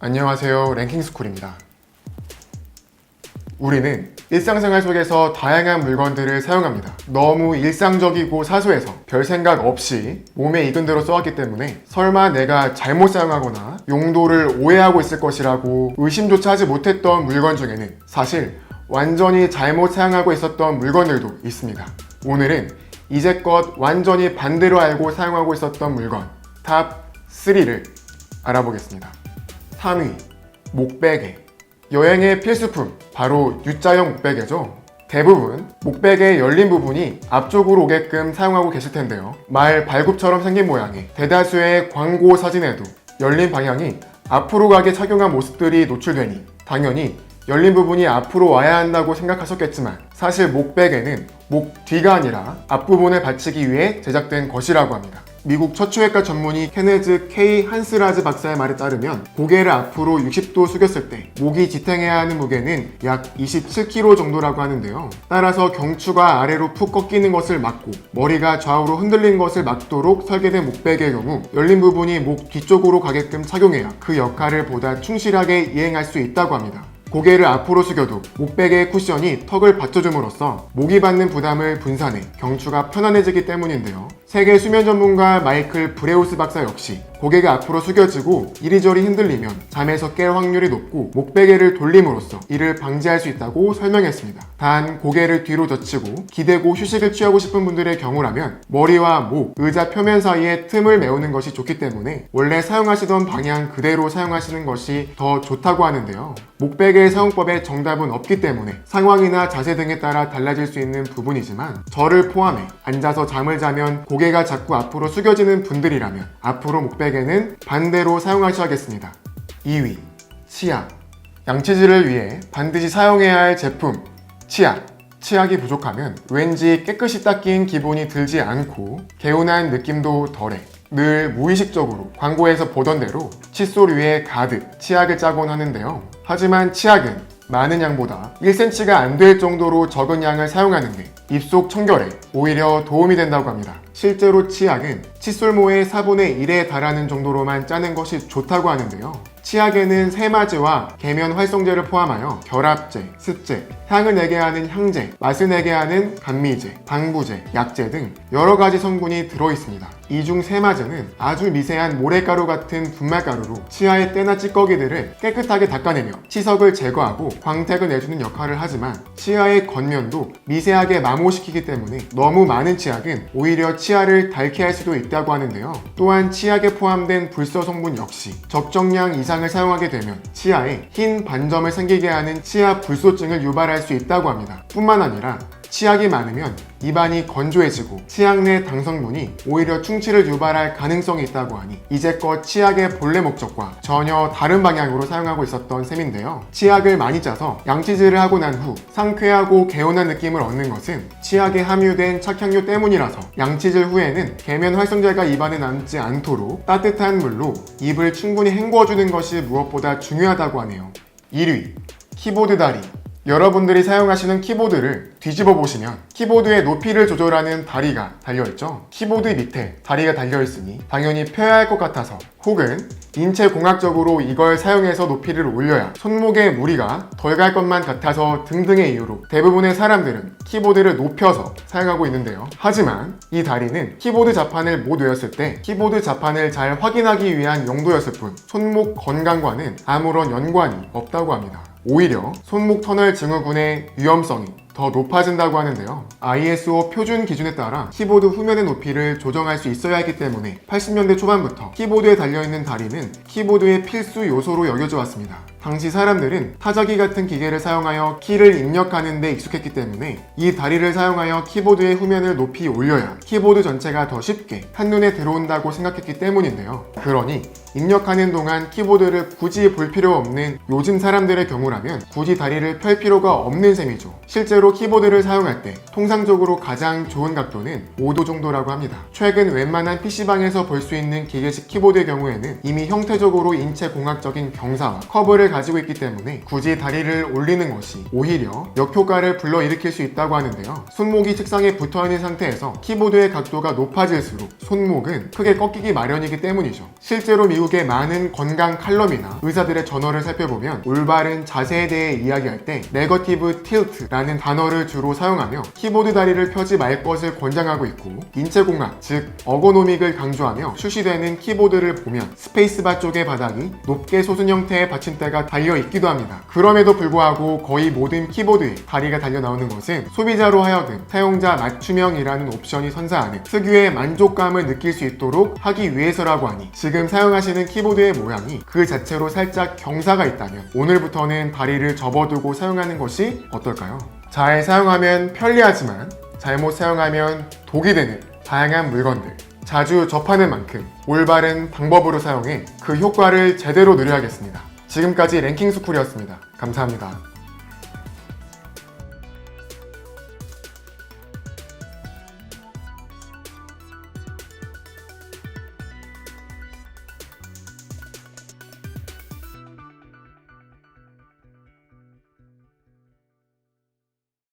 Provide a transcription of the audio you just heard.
안녕하세요. 랭킹스쿨입니다. 우리는 일상생활 속에서 다양한 물건들을 사용합니다. 너무 일상적이고 사소해서 별 생각 없이 몸에 익은 대로 써왔기 때문에 설마 내가 잘못 사용하거나 용도를 오해하고 있을 것이라고 의심조차 하지 못했던 물건 중에는 사실 완전히 잘못 사용하고 있었던 물건들도 있습니다. 오늘은 이제껏 완전히 반대로 알고 사용하고 있었던 물건 탑 3를 알아보겠습니다. 3위 목베개. 여행의 필수품 바로 U자형 목베개죠. 대부분 목베개의 열린 부분이 앞쪽으로 오게끔 사용하고 계실 텐데요. 말 발굽처럼 생긴 모양의 대다수의 광고 사진에도 열린 방향이 앞으로 가게 착용한 모습들이 노출되니 당연히 열린 부분이 앞으로 와야 한다고 생각하셨겠지만 사실 목베개는 목 뒤가 아니라 앞부분을 받치기 위해 제작된 것이라고 합니다. 미국 척추외과 전문의 케네즈 K 한스라즈 박사의 말에 따르면 고개를 앞으로 60도 숙였을 때 목이 지탱해야 하는 무게는 약 27kg 정도라고 하는데요. 따라서 경추가 아래로 푹 꺾이는 것을 막고 머리가 좌우로 흔들리는 것을 막도록 설계된 목베개의 경우 열린 부분이 목 뒤쪽으로 가게끔 착용해야 그 역할을 보다 충실하게 이행할 수 있다고 합니다. 고개를 앞으로 숙여도 목베개의 쿠션이 턱을 받쳐줌으로써 목이 받는 부담을 분산해 경추가 편안해지기 때문인데요. 세계 수면 전문가 마이클 브레우스 박사 역시 고개가 앞으로 숙여지고 이리저리 흔들리면 잠에서 깰 확률이 높고 목베개를 돌림으로써 이를 방지할 수 있다고 설명했습니다. 단 고개를 뒤로 젖히고 기대고 휴식을 취하고 싶은 분들의 경우라면 머리와 목, 의자 표면 사이에 틈을 메우는 것이 좋기 때문에 원래 사용하시던 방향 그대로 사용하시는 것이 더 좋다고 하는데요. 목베개의 사용법에 정답은 없기 때문에 상황이나 자세 등에 따라 달라질 수 있는 부분이지만 저를 포함해 앉아서 잠을 자면 고개가 자꾸 앞으로 숙여지는 분들이라면 앞으로 목베개 는 반대로 사용하셔야겠습니다. 2위 치약 양치질을 위해 반드시 사용해야 할 제품 치약 치약이 부족하면 왠지 깨끗이 닦인 기분이 들지 않고 개운한 느낌도 덜해 늘 무의식적으로 광고에서 보던 대로 칫솔 위에 가득 치약을 짜곤 하는데요. 하지만 치약은 많은 양보다 1cm가 안 될 정도로 적은 양을 사용하는 게 입속 청결에 오히려 도움이 된다고 합니다. 실제로 치약은 칫솔모의 4분의 1에 달하는 정도로만 짜는 것이 좋다고 하는데요. 치약에는 세마제와 계면 활성제를 포함하여 결합제, 습제, 향을 내게 하는 향제, 맛을 내게 하는 감미제, 방부제, 약제 등 여러 가지 성분이 들어 있습니다. 이 중 세마제는 아주 미세한 모래가루 같은 분말가루로 치아의 때나 찌꺼기들을 깨끗하게 닦아내며 치석을 제거하고 광택을 내주는 역할을 하지만 치아의 겉면도 미세하게 마모시키기 때문에 너무 많은 치약은 오히려 치 아를 닳게 할 수도 있다고 하는데요. 또한 치약에 포함된 불소 성분 역시 적정량 이상을 사용하게 되면 치아에 흰 반점을 생기게 하는 치아 불소증을 유발할 수 있다고 합니다. 뿐만 아니라 치약이 많으면 입안이 건조해지고 치약 내 당성분이 오히려 충치를 유발할 가능성이 있다고 하니 이제껏 치약의 본래 목적과 전혀 다른 방향으로 사용하고 있었던 셈인데요. 치약을 많이 짜서 양치질을 하고 난 후 상쾌하고 개운한 느낌을 얻는 것은 치약에 함유된 착향료 때문이라서 양치질 후에는 계면 활성제가 입안에 남지 않도록 따뜻한 물로 입을 충분히 헹궈주는 것이 무엇보다 중요하다고 하네요. 1위 키보드 다리 여러분들이 사용하시는 키보드를 뒤집어 보시면 키보드의 높이를 조절하는 다리가 달려있죠. 키보드 밑에 다리가 달려있으니 당연히 펴야 할 것 같아서 혹은 인체 공학적으로 이걸 사용해서 높이를 올려야 손목에 무리가 덜 갈 것만 같아서 등등의 이유로 대부분의 사람들은 키보드를 높여서 사용하고 있는데요. 하지만 이 다리는 키보드 자판을 못 외웠을 때 키보드 자판을 잘 확인하기 위한 용도였을 뿐 손목 건강과는 아무런 연관이 없다고 합니다. 오히려 손목 터널 증후군의 위험성이 더 높아진다고 하는데요. ISO 표준 기준에 따라 키보드 후면의 높이를 조정할 수 있어야 하기 때문에 80년대 초반부터 키보드에 달려있는 다리는 키보드의 필수 요소로 여겨져 왔습니다. 당시 사람들은 타자기 같은 기계를 사용하여 키를 입력하는 데 익숙했기 때문에 이 다리를 사용하여 키보드의 후면을 높이 올려야 키보드 전체가 더 쉽게 한눈에 들어온다고 생각했기 때문인데요. 그러니 입력하는 동안 키보드를 굳이 볼 필요 없는 요즘 사람들의 경우라면 굳이 다리를 펼 필요가 없는 셈이죠. 실제로 실제로 키보드를 사용할 때 통상적으로 가장 좋은 각도는 5도 정도라고 합니다. 최근 웬만한 PC방에서 볼 수 있는 기계식 키보드의 경우에는 이미 형태적으로 인체 공학적인 경사와 커브를 가지고 있기 때문에 굳이 다리를 올리는 것이 오히려 역효과를 불러일으킬 수 있다고 하는데요. 손목이 책상에 붙어 있는 상태에서 키보드의 각도가 높아질수록 손목은 크게 꺾이기 마련이기 때문이죠. 실제로 미국의 많은 건강 칼럼이나 의사들의 저널을 살펴보면 올바른 자세에 대해 이야기할 때 네거티브 틸트라는 단어 를 주로 사용하며 키보드 다리를 펴지 말 것을 권장하고 있고 인체공학 즉 어고노믹을 강조하며 출시되는 키보드를 보면 스페이스바 쪽의 바닥이 높게 솟은 형태의 받침대가 달려 있기도 합니다. 그럼에도 불구하고 거의 모든 키보드에 다리가 달려 나오는 것은 소비자로 하여금 사용자 맞춤형이라는 옵션이 선사하는 특유의 만족감을 느낄 수 있도록 하기 위해서라고 하니 지금 사용하시는 키보드의 모양이 그 자체로 살짝 경사가 있다면 오늘부터는 다리를 접어두고 사용하는 것이 어떨까요? 잘 사용하면 편리하지만 잘못 사용하면 독이 되는 다양한 물건들 자주 접하는 만큼 올바른 방법으로 사용해 그 효과를 제대로 누려야겠습니다. 지금까지 랭킹 스쿨이었습니다. 감사합니다.